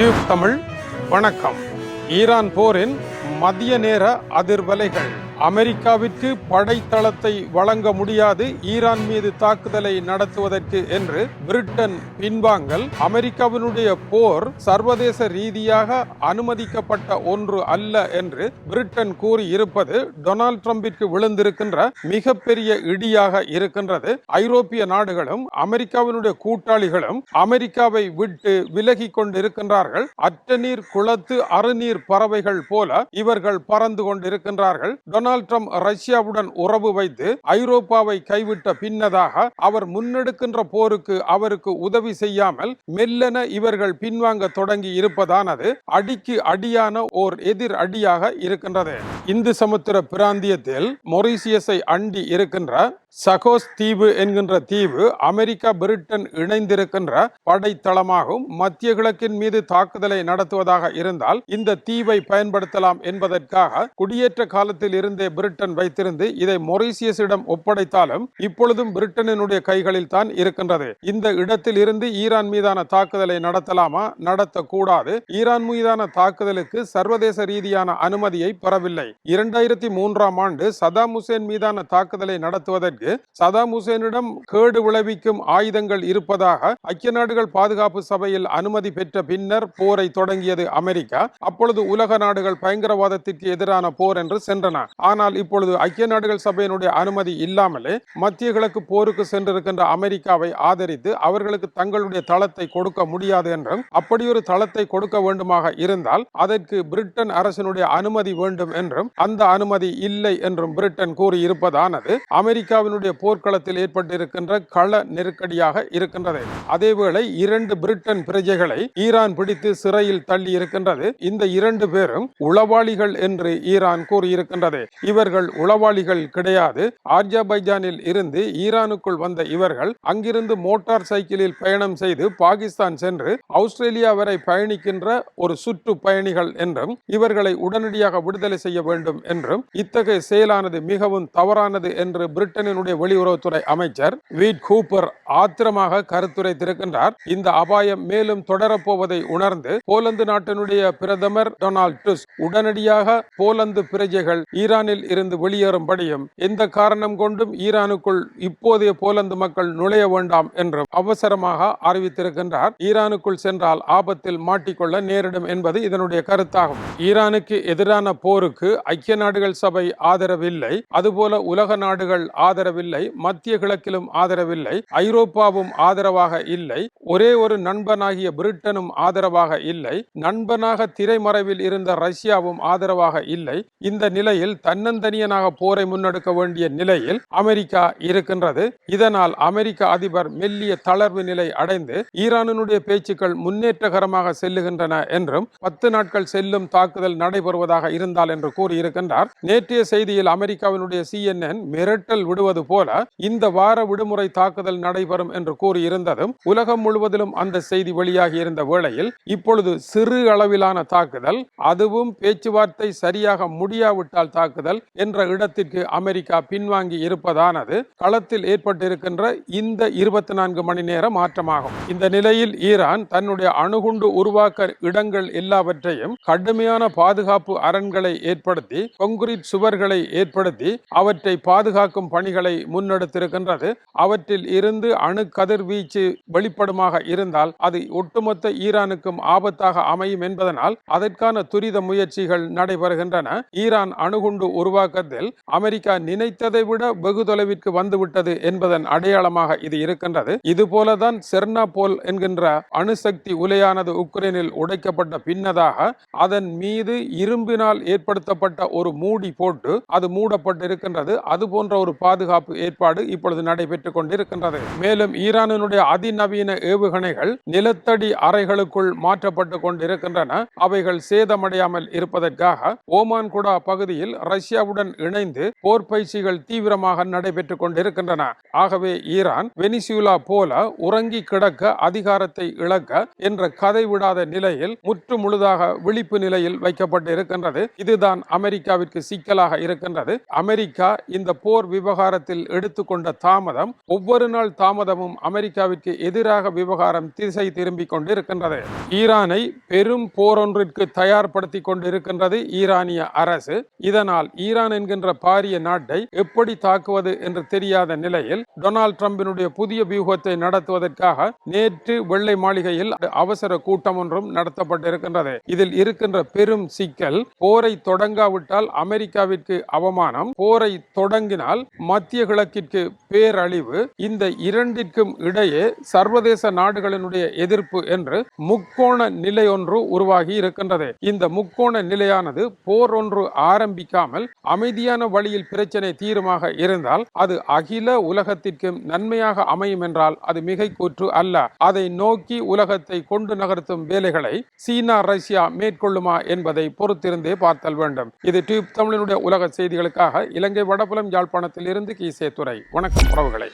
Tube Tamil. வணக்கம். Iran போரின் மதிய நேர அதிர்வலைகள். அமெரிக்காவிற்கு படைத்தளத்தை வழங்க முடியாது ஈரான் மீது தாக்குதலை நடத்துவதற்கு என்று பிரிட்டன் பின்வாங்கல் அமெரிக்காவினுடைய போர் சர்வதேச ரீதியாக அனுமதிக்கப்பட்ட ஒன்று அல்ல என்று பிரிட்டன் கூறியிருப்பது டொனால்ட் ட்ரம்பிற்கு விழுந்திருக்கின்ற மிகப்பெரிய இடியாக இருக்கின்றது. ஐரோப்பிய நாடுகளும் அமெரிக்காவினுடைய கூட்டாளிகளும் அமெரிக்காவை விட்டு விலகி கொண்டிருக்கின்றார்கள். அற்ற நீர் குளத்து அறுநீர் பறவைகள் போல இவர்கள் பறந்து கொண்டிருக்கின்றார்கள். டொனால்ட் ட்ரம்ப் ரஷ்யாவுடன் உறவு வைத்து ஐரோப்பாவை கைவிட்ட பின்னதாக அவர் முன்னெடுக்கின்ற போருக்கு அவருக்கு உதவி செய்யாமல் மெல்லென இவர்கள் பின்வாங்க தொடங்கி இருப்பதானது அடிக்கு அடியான ஓர் எதிர் அடியாக இருக்கின்றது. இந்து சமுத்திர பிராந்தியத்தில் மொரீசியஸை அண்டி இருக்கின்ற சகோஸ் தீவு என்கின்ற தீவு அமெரிக்கா பிரிட்டன் இணைந்திருக்கின்ற படைத்தளமாகும் மத்திய கிழக்கின் மீது தாக்குதலை நடத்துவதாக இருந்தால் இந்த தீவை பயன்படுத்தலாம் என்பதற்காக குடியேற்ற காலத்தில் இருந்தே பிரிட்டன் வைத்திருந்து இதை மொரீசியஸிடம் ஒப்படைத்தாலும் இப்பொழுதும் பிரிட்டனினுடைய கைகளில் தான் இருக்கின்றது. இந்த இடத்தில் இருந்து ஈரான் மீதான தாக்குதலை நடத்தலாமா? நடத்தக்கூடாது. ஈரான் மீதான தாக்குதலுக்கு சர்வதேச ரீதியான அனுமதியை பெறவில்லை. இரண்டாயிரத்தி மூன்றாம் ஆண்டு சதாம் ஹுசேன் மீதான தாக்குதலை நடத்துவதற்கு சதாம் ஹுசேனிடம் கேடு விளைவிக்கும் ஆயுதங்கள் இருப்பதாக ஐக்கிய நாடுகள் பாதுகாப்பு சபையில் அனுமதி பெற்ற பின்னர் போரை தொடங்கியது அமெரிக்கா. அப்பொழுது உலக நாடுகள் பயங்கரவாதத்திற்கு எதிரான போர் என்று சென்றன. ஆனால் இப்பொழுது ஐக்கிய நாடுகள் சபையினுடைய அனுமதி இல்லாமலே மத்திய கிழக்கு போருக்கு சென்றிருக்கின்ற அமெரிக்காவை ஆதரித்து அவர்களுக்கு தங்களுடைய தளத்தை கொடுக்க முடியாது என்றும் அப்படி ஒரு தளத்தை கொடுக்க வேண்டுமாக இருந்தால் அதற்கு பிரிட்டன் அரசினுடைய அனுமதி வேண்டும் என்றும் அந்த அனுமதி இல்லை என்றும் பிரிட்டன் கூறியிருப்பதானது அமெரிக்காவின் இந்தியாவினுடைய போர்க்களத்தில் ஏற்பட்டிருக்கின்ற கள நெருக்கடியாக இருக்கின்றது. அதேவேளை இரண்டு பிரிட்டன் பிரஜைகளை ஈரான் பிடித்து சிறையில் தள்ளி இருக்கின்றது. இந்த இரண்டு பேரும் உளவாளிகள் என்று ஈரான் கூறியிருக்கின்றது. இவர்கள் உளவாளிகள் கிடையாது. ஆர்ஜபைஜானில் இருந்து ஈரானுக்குள் வந்த இவர்கள் அங்கிருந்து மோட்டார் சைக்கிளில் பயணம் செய்து பாகிஸ்தான் சென்று ஆஸ்திரேலியா வரை பயணிக்கின்ற ஒரு சுற்று பயணிகள் என்றும் இவர்களை உடனடியாக விடுதலை செய்ய வேண்டும் என்றும் இத்தகைய செயலானது மிகவும் தவறானது என்று பிரிட்டனின் பிரிட்டனினுடைய வெளியுறவுத்துறை அமைச்சர் வீட் கூப்பர் ஆத்திரமாக கருத்துரைத்திருக்கின்றார் இந்த அபாயம் மேலும் தொடரப்போவதை உணர்ந்து போலந்து நாட்டினுடைய பிரதமர் டொனால்ட் டுஸ்க் உடனடியாக போலந்து பிரஜைகள் ஈரானில் இருந்து வெளியேறும்படியும் எந்த காரணம் கொண்டும் ஈரானுக்குள் இப்போதைய போலந்து மக்கள் நுழைய வேண்டாம் என்றும் அவசரமாக அறிவித்திருக்கின்றார். ஈரானுக்குள் சென்றால் ஆபத்தில் மாட்டிக்கொள்ள நேரிடும் என்பது இதனுடைய கருத்தாகும். ஈரானுக்கு எதிரான போருக்கு ஐக்கிய நாடுகள் சபை ஆதரவில்லை. அதுபோல உலக நாடுகள் ஆதரவு ஆதரவில்லை மத்திய கிழக்கிலும் ஆதரவில்லை ஐரோப்பாவும் ஆதரவாக இல்லை ஒரே ஒரு நண்பனாகிய பிரிட்டனும் ஆதரவாக இல்லை நண்பனாக திரைமறைவில் இருந்த ரஷ்யாவும் ஆதரவாக இல்லை. இந்த நிலையில் தன்னந்தனியனாக போரை முன்னெடுக்க வேண்டிய நிலையில் அமெரிக்கா இருக்கின்றது. இதனால் அமெரிக்க அதிபர் மெல்லிய தளர்வு நிலை அடைந்து ஈரானினுடைய பேச்சுக்கள் முன்னேற்றகரமாக செல்லுகின்றன என்றும் பத்து நாட்கள் செல்லும் தாக்குதல் நடைபெறுவதாக இருந்தால் என்று கூறியிருக்கின்றார். நேற்றைய செய்தியில் அமெரிக்காவினுடைய சிஎன்என் மிரட்டல் விடுவது போல இந்த வார விடுமுறை தாக்குதல் நடைபெறும் என்று கூறியிருந்ததும் உலகம் முழுவதிலும் அந்த செய்தி வெளியாகி இருந்த வேளையில் இப்பொழுது சிறு அளவிலான தாக்குதல் அதுவும் பேச்சுவார்த்தை சரியாக முடியாவிட்டால் தாக்குதல் என்ற இடத்திற்கு அமெரிக்கா பின்வாங்கி இருப்பதானது களத்தில் ஏற்பட்டிருக்கின்ற இந்த இருபத்தி நான்கு மணி நேர மாற்றமாகும். இந்த நிலையில் ஈரான் தன்னுடைய அணுகுண்டு உருவாக்க இடங்கள் எல்லாவற்றையும் கடுமையான பாதுகாப்பு அரண்களை ஏற்படுத்தி கொங்கிரீட் சுவர்களை ஏற்படுத்தி அவற்றை பாதுகாக்கும் பணிகளை முன்னெடுத்திருக்கின்றது. அவற்றில் இருந்து அணு கதிர்வீச்சு வெளிப்படுமாக இருந்தால் அது ஒட்டுமொத்த ஈரானுக்கும் ஆபத்தாக அமையும் என்பதனால் அதற்கான துரித முயற்சிகள் நடைபெறுகின்றன. ஈரான் அணுகுண்டு உருவாக்கத்தில் அமெரிக்கா நினைத்ததை விட வெகு தொலைவிற்கு வந்துவிட்டது என்பதன் அடையாளமாக இது இருக்கின்றது. இது போலதான் செர்னா போல் என்கின்ற அணுசக்தி உலையானது உக்ரைனில் உடைக்கப்பட்ட பின்னதாக அதன் மீது இரும்பினால் ஏற்படுத்தப்பட்ட ஒரு மூடி போட்டு அது மூடப்பட்டிருக்கின்றது. அது போன்ற ஒரு பாதுகாப்பு ஏற்பாடு இப்பொழுது நடைபெற்றுக் கொண்டிருக்கின்றது. மேலும் ஈரானினுடைய அதிநவீன ஏவுகணைகள் நிலத்தடி அறைகளுக்குள் மாற்றப்பட்டு கொண்டிருக்கின்றன. அவைகள் சேதமடையாமல் இருப்பதற்காக ஓமான் குடா பகுதியில் ரஷ்யாவுடன் இணைந்து போர் பயிற்சிகள் தீவிரமாக நடைபெற்றுக் கொண்டிருக்கின்றன. ஆகவே ஈரான் வெனிசுலா போல உறங்கி கிடக்க அதிகாரத்தை இழக்க என்ற கதை விடாத நிலையில் முற்று முழுதாக விழிப்பு நிலையில் வைக்கப்பட்டு இருக்கின்றது இதுதான் அமெரிக்காவிற்கு சிக்கலாக இருக்கின்றது. அமெரிக்கா இந்த போர் விவகார விவகாரத்தில் எடுத்துக்கொண்ட தாமதம் ஒவ்வொரு நாள் தாமதமும் அமெரிக்காவிற்கு எதிராக விவகாரம் திசை திரும்பிக் கொண்டிருக்கின்றது. ஈரானை பெரும் போரொன்றிற்கு தயார்படுத்திக் கொண்டிருக்கின்றது ஈரானிய அரசு. இதனால் ஈரான் என்கின்ற பாரிய நாட்டை எப்படி தாக்குவது என்று தெரியாத நிலையில் டொனால்ட் டிரம்பினுடைய புதிய வியூகத்தை நடத்துவதற்காக நேற்று வெள்ளை மாளிகையில் அவசர கூட்டம் ஒன்றும் நடத்தப்பட்டிருக்கின்றது. இதில் இருக்கின்ற பெரும் சிக்கல் போரை தொடங்காவிட்டால் அமெரிக்காவிற்கு அவமானம் போரை தொடங்கினால் மத்திய கிழக்கிற்கு பேரழிவு இந்த இரண்டிற்கும் இடையே சர்வதேச நாடுகளினுடைய எதிர்ப்பு என்று முக்கோண நிலை ஒன்று உருவாகி இருக்கின்றது. இந்த முக்கோண நிலையானது போர் ஒன்று ஆரம்பிக்காமல் அமைதியான வழியில் பிரச்சனை தீருமாக இருந்தால் அது அகில உலகத்திற்கும் நன்மையாக அமையும் என்றால் அது மிகை கூற்று அல்ல. அதை நோக்கி உலகத்தை கொண்டு நகர்த்தும் வேலைகளை சீனா ரஷ்யா மேற்கொள்ளுமா என்பதை பொறுத்திருந்தே பார்த்தல் வேண்டும். இது டியூப் தமிழனுடைய உலக செய்திகளுக்காக இலங்கை வடபுலம் யாழ்ப்பாணத்தில் இருந்து இசைத்துறை வணக்கம் உறவுகளை.